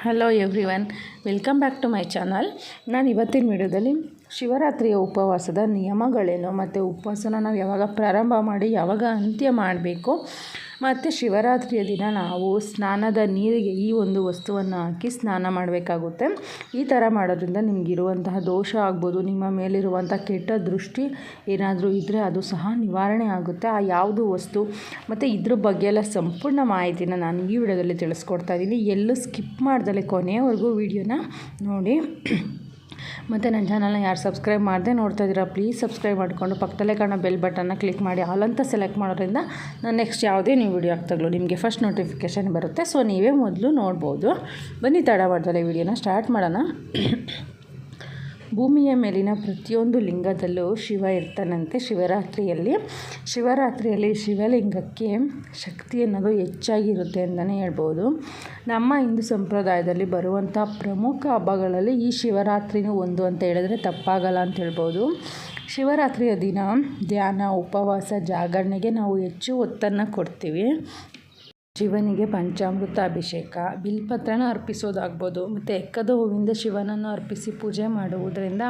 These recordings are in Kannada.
Hello everyone welcome back to my channel ನಾನು ಇವತ್ತಿನ ವಿಡಿಯೋದಲ್ಲಿ ಶಿವರಾತ್ರಿಯ ಉಪವಾಸದ ನಿಯಮಗಳೇನು? ಮತ್ತು ಉಪವಾಸನ ನಾವು ಯಾವಾಗ ಪ್ರಾರಂಭ ಮಾಡಿ ಯಾವಾಗ ಅಂತ್ಯ ಮಾಡಬೇಕು? ಮತ್ತು ಶಿವರಾತ್ರಿಯ ದಿನ ನಾವು ಸ್ನಾನದ ನೀರಿಗೆ ಈ ಒಂದು ವಸ್ತುವನ್ನು ಹಾಕಿ ಸ್ನಾನ ಮಾಡಬೇಕಾಗುತ್ತೆ. ಈ ಥರ ಮಾಡೋದ್ರಿಂದ ನಿಮಗಿರುವಂತಹ ದೋಷ ಆಗ್ಬೋದು, ನಿಮ್ಮ ಮೇಲಿರುವಂಥ ಕೆಟ್ಟ ದೃಷ್ಟಿ ಏನಾದರೂ ಇದ್ದರೆ ಅದು ಸಹ ನಿವಾರಣೆ ಆಗುತ್ತೆ. ಆ ಯಾವುದು ವಸ್ತು? ಮತ್ತು ಇದ್ರ ಬಗ್ಗೆ ಎಲ್ಲ ಸಂಪೂರ್ಣ ಮಾಹಿತಿನ ನಾನು ಈ ವಿಡಿಯೋದಲ್ಲಿ ತಿಳಿಸ್ಕೊಡ್ತಾ ಇದ್ದೀನಿ. ಎಲ್ಲೂ ಸ್ಕಿಪ್ ಮಾಡ್ದಲೆ ಕೊನೆಯವರೆಗೂ ವಿಡಿಯೋನ ನೋಡಿ. ಮತ್ತು ನನ್ನ ಚಾನಲ್ನ ಯಾರು ಸಬ್ಸ್ಕ್ರೈಬ್ ಮಾಡದೆ ನೋಡ್ತಾ ಇದ್ದೀರಾ ಪ್ಲೀಸ್ ಸಬ್ಸ್ಕ್ರೈಬ್ ಮಾಡಿಕೊಂಡು ಪಕ್ಕದಲ್ಲೇ ಕಾಣೋ ಬೆಲ್ ಬಟನ್ನ ಕ್ಲಿಕ್ ಮಾಡಿ. ಆಲ್ ಅಂತ ಸೆಲೆಕ್ಟ್ ಮಾಡೋದ್ರಿಂದ ನಾನು ನೆಕ್ಸ್ಟ್ ಯಾವುದೇ ನೀವು ವಿಡಿಯೋ ಆಗ್ತಾಗಲೂ ನಿಮಗೆ ಫಸ್ಟ್ ನೋಟಿಫಿಕೇಷನ್ ಬರುತ್ತೆ. ಸೊ ನೀವೇ ಮೊದಲು ನೋಡ್ಬೋದು. ಬನ್ನಿ ತಡ ಮಾಡ್ತಾರೆ ವಿಡಿಯೋನ ಸ್ಟಾರ್ಟ್ ಮಾಡೋಣ. ಭೂಮಿಯ ಮೇಲಿನ ಪ್ರತಿಯೊಂದು ಲಿಂಗದಲ್ಲೂ ಶಿವ ಇರ್ತಾನಂತೆ ಶಿವರಾತ್ರಿಯಲ್ಲಿ. ಶಿವರಾತ್ರಿಯಲ್ಲಿ ಶಿವಲಿಂಗಕ್ಕೆ ಶಕ್ತಿ ಅನ್ನೋದು ಹೆಚ್ಚಾಗಿರುತ್ತೆ ಅಂತಲೇ ಹೇಳ್ಬೋದು. ನಮ್ಮ ಹಿಂದೂ ಸಂಪ್ರದಾಯದಲ್ಲಿ ಬರುವಂಥ ಪ್ರಮುಖ ಹಬ್ಬಗಳಲ್ಲಿ ಈ ಶಿವರಾತ್ರಿನೂ ಒಂದು ಅಂತ ಹೇಳಿದ್ರೆ ತಪ್ಪಾಗಲ್ಲ ಅಂತ ಹೇಳ್ಬೋದು. ಶಿವರಾತ್ರಿಯ ದಿನ ಧ್ಯಾನ, ಉಪವಾಸ, ಜಾಗರಣೆಗೆ ನಾವು ಹೆಚ್ಚು ಒತ್ತನ್ನು ಕೊಡ್ತೀವಿ. ಶಿವನಿಗೆ ಪಂಚಾಮೃತ ಅಭಿಷೇಕ, ಬಿಲ್ಪತ್ರನ ಅರ್ಪಿಸೋದಾಗ್ಬೋದು, ಮತ್ತು ಎಕ್ಕದ ಹೂವಿಂದ ಶಿವನನ್ನು ಅರ್ಪಿಸಿ ಪೂಜೆ ಮಾಡುವುದರಿಂದ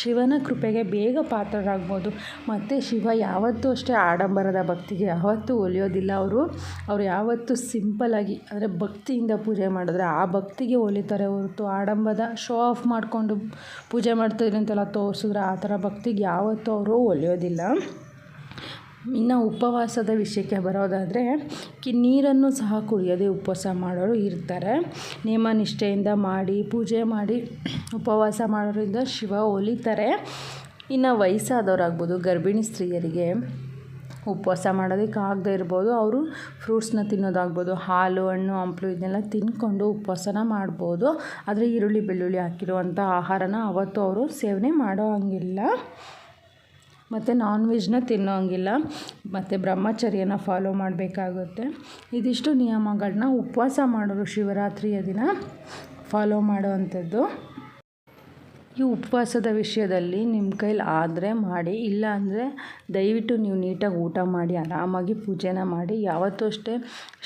ಶಿವನ ಕೃಪೆಗೆ ಬೇಗ ಪಾತ್ರರಾಗ್ಬೋದು. ಮತ್ತು ಶಿವ ಯಾವತ್ತೂ ಅಷ್ಟೇ ಆಡಂಬರದ ಭಕ್ತಿಗೆ, ಯಾವತ್ತೂ ಒಲಿಯೋದಿಲ್ಲ. ಅವರು ಅವರು ಯಾವತ್ತೂ ಸಿಂಪಲಾಗಿ ಅಂದರೆ ಭಕ್ತಿಯಿಂದ ಪೂಜೆ ಮಾಡಿದ್ರೆ ಆ ಭಕ್ತಿಗೆ ಒಲಿತಾರೆ ಹೊರತು ಆಡಂಬದ ಶೋ ಆಫ್ ಮಾಡಿಕೊಂಡು ಪೂಜೆ ಮಾಡ್ತಿದ್ರೆ ಅಂತೆಲ್ಲ ತೋರಿಸಿದ್ರೆ ಆ ಥರ ಭಕ್ತಿಗೆ ಯಾವತ್ತೂ ಅವರು ಒಲಿಯೋದಿಲ್ಲ. ಇನ್ನು ಉಪವಾಸದ ವಿಷಯಕ್ಕೆ ಬರೋದಾದರೆ ಕಿ ನೀರನ್ನು ಸಹ ಕುಡಿಯೋದೇ ಉಪವಾಸ ಮಾಡೋರು ಇರ್ತಾರೆ. ನಿಯಮ ನಿಷ್ಠೆಯಿಂದ ಮಾಡಿ, ಪೂಜೆ ಮಾಡಿ ಉಪವಾಸ ಮಾಡೋದ್ರಿಂದ ಶಿವ ಒಲಿತಾರೆ. ಇನ್ನು ವಯಸ್ಸಾದವರಾಗ್ಬೋದು, ಗರ್ಭಿಣಿ ಸ್ತ್ರೀಯರಿಗೆ ಉಪವಾಸ ಮಾಡೋದಕ್ಕೆ ಆಗದೆ ಇರ್ಬೋದು. ಅವರು ಫ್ರೂಟ್ಸ್ನ ತಿನ್ನೋದಾಗ್ಬೋದು, ಹಾಲು, ಹಣ್ಣು, ಹಂಪ್ಲು ಇದನ್ನೆಲ್ಲ ತಿಂದ್ಕೊಂಡು ಉಪವಾಸನ ಮಾಡ್ಬೋದು. ಆದರೆ ಈರುಳ್ಳಿ, ಬೆಳ್ಳುಳ್ಳಿ ಹಾಕಿರುವಂಥ ಆಹಾರನ ಅವತ್ತು ಅವರು ಸೇವನೆ ಮಾಡೋ ಹಂಗಿಲ್ಲ. ಮತ್ತು ನಾನ್ ವೆಜ್ನ ತಿನ್ನೋಂಗಿಲ್ಲ. ಮತ್ತು ಬ್ರಹ್ಮಚರ್ಯನ ಫಾಲೋ ಮಾಡಬೇಕಾಗುತ್ತೆ. ಇದಿಷ್ಟು ನಿಯಮಗಳನ್ನ ಉಪವಾಸ ಮಾಡೋರು ಶಿವರಾತ್ರಿಯ ದಿನ ಫಾಲೋ ಮಾಡುವಂಥದ್ದು. ಈ ಉಪವಾಸದ ವಿಷಯದಲ್ಲಿ ನಿಮ್ಮ ಕೈಲಿ ಆದರೆ ಮಾಡಿ, ಇಲ್ಲ ಅಂದರೆ ದಯವಿಟ್ಟು ನೀವು ನೀಟಾಗಿ ಊಟ ಮಾಡಿ, ಆರಾಮಾಗಿ ಪೂಜೆನ ಮಾಡಿ. ಯಾವತ್ತೂ ಅಷ್ಟೇ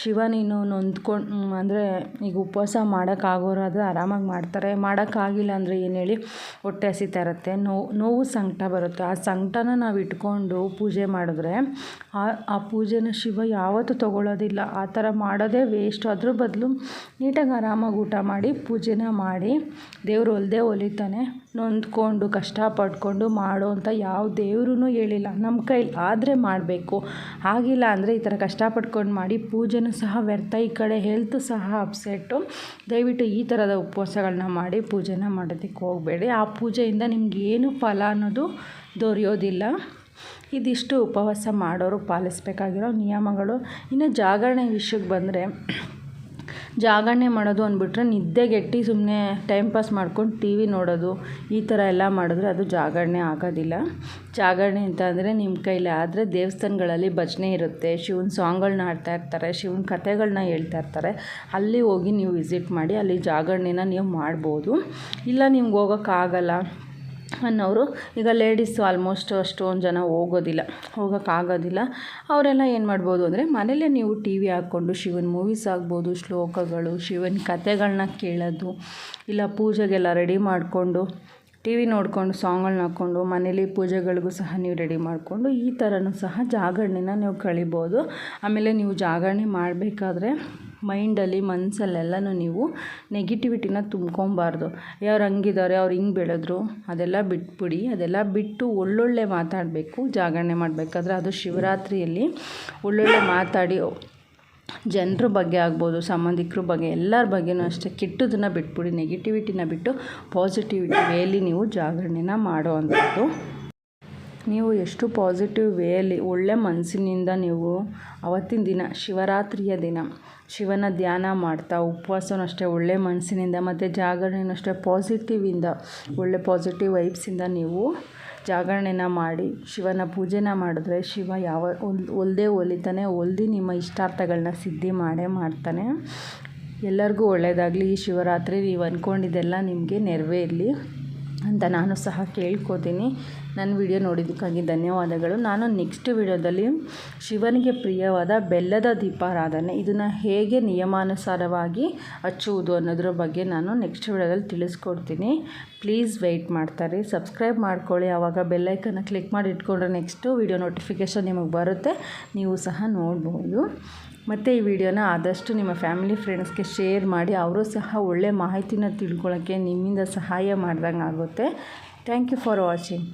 ಶಿವ ನೀನು ನೊಂದ್ಕೊಂಡು ಅಂದರೆ ಈಗ ಉಪವಾಸ ಮಾಡೋಕ್ಕಾಗೋರಾದ್ರೆ ಆರಾಮಾಗಿ ಮಾಡ್ತಾರೆ. ಮಾಡೋಕ್ಕಾಗಿಲ್ಲ ಅಂದರೆ ಏನು ಹೇಳಿ, ಹೊಟ್ಟೆ ಹಸಿತಾ ಇರುತ್ತೆ, ನೋವು ನೋವು ಸಂಕಟ ಬರುತ್ತೆ. ಆ ಸಂಕಟನ ನಾವು ಇಟ್ಕೊಂಡು ಪೂಜೆ ಮಾಡಿದ್ರೆ ಆ ಆ ಪೂಜೆನ ಶಿವ ಯಾವತ್ತೂ ತೊಗೊಳ್ಳೋದಿಲ್ಲ ಆ ಥರ ಮಾಡೋದೇ ವೇಸ್ಟ್ ಅದ್ರ ಬದಲು ನೀಟಾಗಿ ಆರಾಮಾಗಿ ಊಟ ಮಾಡಿ, ಪೂಜೆನ ಮಾಡಿ. ದೇವರು ಒಲ್ದೇ ಒಲಿತಾನೆ. ನೊಂದ್ಕೊಂಡು, ಕಷ್ಟಪಡ್ಕೊಂಡು ಮಾಡೋ ಅಂತ ಯಾವ ದೇವ್ರೂ ಹೇಳಿಲ್ಲ. ನಮ್ಮ ಕೈಲಿ ಆದರೆ ಮಾಡಬೇಕು. ಆಗಿಲ್ಲ ಅಂದರೆ ಈ ಥರ ಕಷ್ಟಪಟ್ಕೊಂಡು ಮಾಡಿ ಪೂಜೆನೂ ಸಹ ವ್ಯರ್ಥ. ಈ ಕಡೆ ಹೆಲ್ತ್ ಸಹ ಅಪ್ಸೆಟ್ಟು ದಯವಿಟ್ಟು ಈ ಥರದ ಉಪವಾಸಗಳನ್ನ ಮಾಡಿ ಪೂಜೆನ ಮಾಡೋದಕ್ಕೆ ಹೋಗಬೇಡಿ. ಆ ಪೂಜೆಯಿಂದ ನಿಮ್ಗೆ ಏನು ಫಲ ಅನ್ನೋದು ದೊರೆಯೋದಿಲ್ಲ. ಇದಿಷ್ಟು ಉಪವಾಸ ಮಾಡೋರು ಪಾಲಿಸಬೇಕಾಗಿರೋ ನಿಯಮಗಳು. ಇನ್ನು ಜಾಗರಣೆ ವಿಷಯಕ್ಕೆ ಬಂದರೆ ಜಾಗರಣೆ ಮಾಡೋದು ಅಂದ್ಬಿಟ್ರೆ ನಿದ್ದೆಗೆಟ್ಟು ಸುಮ್ಮನೆ ಟೈಮ್ ಪಾಸ್ ಮಾಡ್ಕೊಂಡು ಟಿ ವಿ ನೋಡೋದು, ಈ ಥರ ಎಲ್ಲ ಮಾಡಿದ್ರೆ ಅದು ಜಾಗರಣೆ ಆಗೋದಿಲ್ಲ. ಜಾಗರಣೆ ಅಂತ ಅಂದರೆ ನಿಮ್ಮ ಕೈಲಿ ಆದರೆ ದೇವಸ್ಥಾನಗಳಲ್ಲಿ ಭಜನೆ ಇರುತ್ತೆ, ಶಿವನ ಸಾಂಗ್ಗಳನ್ನ ಹಾಡ್ತಾ ಇರ್ತಾರೆ, ಶಿವನ ಕಥೆಗಳನ್ನ ಹೇಳ್ತಾ ಇರ್ತಾರೆ. ಅಲ್ಲಿ ಹೋಗಿ ನೀವು ವಿಸಿಟ್ ಮಾಡಿ, ಅಲ್ಲಿ ಜಾಗರಣೆನ ನೀವು ಮಾಡ್ಬೋದು. ಇಲ್ಲ ನಿಮ್ಗೆ ಹೋಗೋಕ್ಕಾಗಲ್ಲ ಅನ್ನೋರು, ಈಗ ಲೇಡೀಸು ಆಲ್ಮೋಸ್ಟ್ ಅಷ್ಟೊಂದು ಜನ ಹೋಗೋದಿಲ್ಲ ಹೋಗೋಕ್ಕಾಗೋದಿಲ್ಲ ಅವರೆಲ್ಲ ಏನು ಮಾಡ್ಬೋದು ಅಂದರೆ ಮನೇಲೇ ನೀವು ಟಿ ವಿ ಹಾಕ್ಕೊಂಡು ಶಿವನ ಮೂವೀಸ್ ಆಗ್ಬೋದು, ಶ್ಲೋಕಗಳು, ಶಿವನ ಕಥೆಗಳನ್ನ ಕೇಳೋದು, ಇಲ್ಲ ಪೂಜೆಗೆಲ್ಲ ರೆಡಿ ಮಾಡಿಕೊಂಡು ಟಿ ವಿ ನೋಡಿಕೊಂಡು ಸಾಂಗ್ಗಳನ್ನ ಹಾಕ್ಕೊಂಡು, ಮನೇಲಿ ಪೂಜೆಗಳಿಗೂ ಸಹ ನೀವು ರೆಡಿ ಮಾಡಿಕೊಂಡು, ಈ ಥರನೂ ಸಹ ಜಾಗರಣೆನ ನೀವು ಕಳಿಬೋದು. ಆಮೇಲೆ ನೀವು ಜಾಗರಣೆ ಮಾಡಬೇಕಾದ್ರೆ ಮೈಂಡಲ್ಲಿ ಮನಸ್ಸಲ್ಲೆಲ್ಲನೂ ನೀವು ನೆಗೆಟಿವಿಟಿನ ತುಂಬ್ಕೊಬಾರ್ದು ಯಾರು ಹಂಗಿದ್ದಾರೆ ಅವ್ರು ಹಿಂಗೆ ಬೆಳೆದ್ರು, ಅದೆಲ್ಲ ಬಿಟ್ಬಿಡಿ. ಅದೆಲ್ಲ ಬಿಟ್ಟು ಒಳ್ಳೊಳ್ಳೆ ಮಾತಾಡಬೇಕು, ಜಾಗರಣೆ ಮಾಡಬೇಕಾದ್ರೆ ಅದು ಶಿವರಾತ್ರಿಯಲ್ಲಿ ಒಳ್ಳೊಳ್ಳೆ ಮಾತಾಡಿ, ಜನರ ಬಗ್ಗೆ ಆಗ್ಬೋದು, ಸಂಬಂಧಿಕರ ಬಗ್ಗೆ, ಎಲ್ಲರ ಬಗ್ಗೆನೂ ಅಷ್ಟೇ ಕೆಟ್ಟದನ್ನು ಬಿಟ್ಬಿಡಿ, ನೆಗೆಟಿವಿಟಿನ ಬಿಟ್ಟು, ಪಾಸಿಟಿವಿಟಿ ಮೇಲೆ ನೀವು ಜಾಗರಣೆನ ಮಾಡೋ ಅಂಥದ್ದು. ನೀವು ಎಷ್ಟು ಪಾಸಿಟಿವ್ ವೇಯಲ್ಲಿ ಒಳ್ಳೆ ಮನಸ್ಸಿನಿಂದ ನೀವು ಅವತ್ತಿನ ದಿನ, ಶಿವರಾತ್ರಿಯ ದಿನ, ಶಿವನ ಧ್ಯಾನ ಮಾಡ್ತಾ, ಉಪವಾಸನೂ ಅಷ್ಟೇ, ಒಳ್ಳೆ ಮನಸ್ಸಿನಿಂದ ಮತ್ತು ಜಾಗರಣೆಯೂ ಅಷ್ಟೇ ಪಾಸಿಟಿವಿಂದ ಒಳ್ಳೆ ಪಾಸಿಟಿವ್ ವೈಬ್ಸಿಂದ ನೀವು ಜಾಗರಣೆನ ಮಾಡಿ, ಶಿವನ ಪೂಜೆನ ಮಾಡಿದ್ರೆ ಶಿವ ಯಾವ ಒಲ್, ಒಲ್ದೇ ಒಲಿತಾನೆ, ಒಲ್ದು ನಿಮ್ಮ ಇಷ್ಟಾರ್ಥಗಳನ್ನ ಸಿದ್ಧಿ ಮಾಡೇ ಮಾಡ್ತಾನೆ. ಎಲ್ಲರಿಗೂ ಒಳ್ಳೆಯದಾಗಲಿ ಈ ಶಿವರಾತ್ರಿ. ನೀವು ಅಂದ್ಕೊಂಡಿದ್ದೆಲ್ಲ ನಿಮಗೆ ನೆರವೇರಲಿ. ಅಂತ ನಾನು ಸಹ ಕೇಳ್ಕೋತೀನಿ. ನನ್ನ ವಿಡಿಯೋ ನೋಡಿದ್ದಕ್ಕಾಗಿ ಧನ್ಯವಾದಗಳು. ನಾನು ನೆಕ್ಸ್ಟ್ ವಿಡಿಯೋದಲ್ಲಿ ಶಿವನಿಗೆ ಪ್ರಿಯವಾದ ಬೆಲ್ಲದ ದೀಪಾರಾಧನೆ, ಇದನ್ನು ಹೇಗೆ ನಿಯಮಾನುಸಾರವಾಗಿ ಹಚ್ಚುವುದು ಅನ್ನೋದ್ರ ಬಗ್ಗೆ ನಾನು ನೆಕ್ಸ್ಟ್ ವಿಡಿಯೋದಲ್ಲಿ ತಿಳಿಸ್ಕೊಡ್ತೀನಿ. ಪ್ಲೀಸ್ ವೆಯ್ಟ್ ಮಾಡ್ತಾರೆ. ಸಬ್ಸ್ಕ್ರೈಬ್ ಮಾಡ್ಕೊಳ್ಳಿ. ಆವಾಗ ಬೆಲ್ಲೈಕನ್ನು ಕ್ಲಿಕ್ ಮಾಡಿ ಇಟ್ಕೊಂಡ್ರೆ ನೆಕ್ಸ್ಟು ವಿಡಿಯೋ ನೋಟಿಫಿಕೇಷನ್ ನಿಮಗೆ ಬರುತ್ತೆ. ನೀವು ಸಹ ನೋಡ್ಬೋದು. ಮತ್ತು ಈ ವಿಡಿಯೋನ ಆದಷ್ಟು ನಿಮ್ಮ ಫ್ಯಾಮಿಲಿ ಫ್ರೆಂಡ್ಸ್ಗೆ ಶೇರ್ ಮಾಡಿ, ಅವರು ಸಹ ಒಳ್ಳೆ ಮಾಹಿತಿನ ತಿಳ್ಕೊಳ್ಳೋಕ್ಕೆ ನಿಮ್ಮಿಂದ ಸಹಾಯ ಮಾಡ್ದಂಗೆ ಆಗುತ್ತೆ ಥ್ಯಾಂಕ್ ಯು ಫಾರ್ ವಾಚಿಂಗ್.